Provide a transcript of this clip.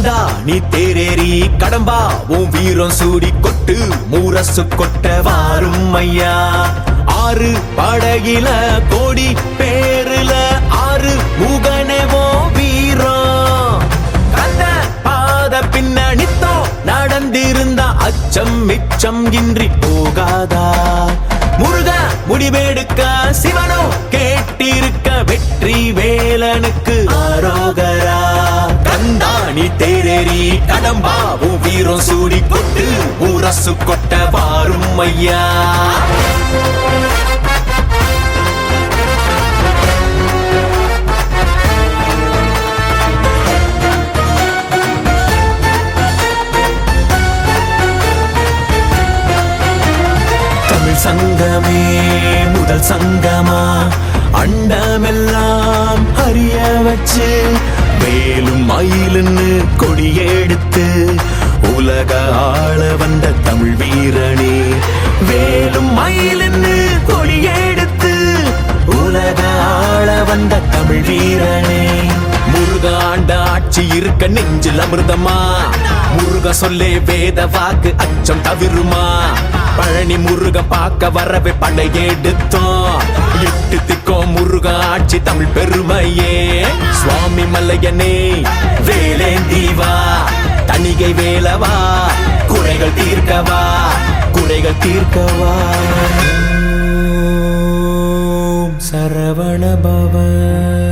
நீ தேரேறி கடம்பா உன் வீரம் சூடி கொட்டு மூரசு கொட்ட வாரும் ஐயா. ஆறு படகில கோடி பேருல ஆறு முகனவோ வீரம். கந்த பாத பின்னணித்தோ நடந்திருந்த அச்சம் மிச்சம் இன்றி போகாதா. முருக முடிவெடுக்க சிவனோ கேட்டிருக்க வெற்றி வேலனுக்கு ஆரோக தேரேறி கடம்பாவும் வீரம் சூடி கொட்டு ஊரசு கொட்ட வாரும் ஐயா. தமிழ் சங்கமே முதல் சங்கமா அண்டமெல்லாம் அறிய வச்சு வேலும் மயிலுன்னு கொடியெடுத்து உலக ஆள வந்த தமிழ் வீரனே. வேலும் மயிலுன்னு கொடியெடுத்து உலக ஆள வந்த தமிழ் வீரனே. முருகாண்ட ஆட்சி இருக்க நெஞ்சில் அமிர்தமா? முருக சொல்லே வேத வாக்கு அச்சம் தவிருமா? பழனி முருக பார்க்க வரவே படையெடுத்தோம். எட்டு திக்கோ முருக ஆட்சி தமிழ் பெருமையே. சுவாமி மல்லையனே வேலேந்தி வா தணிகை வேலவா குறைகள் தீர்க்கவா குறைகள் தீர்க்கவா. சரவண பவன்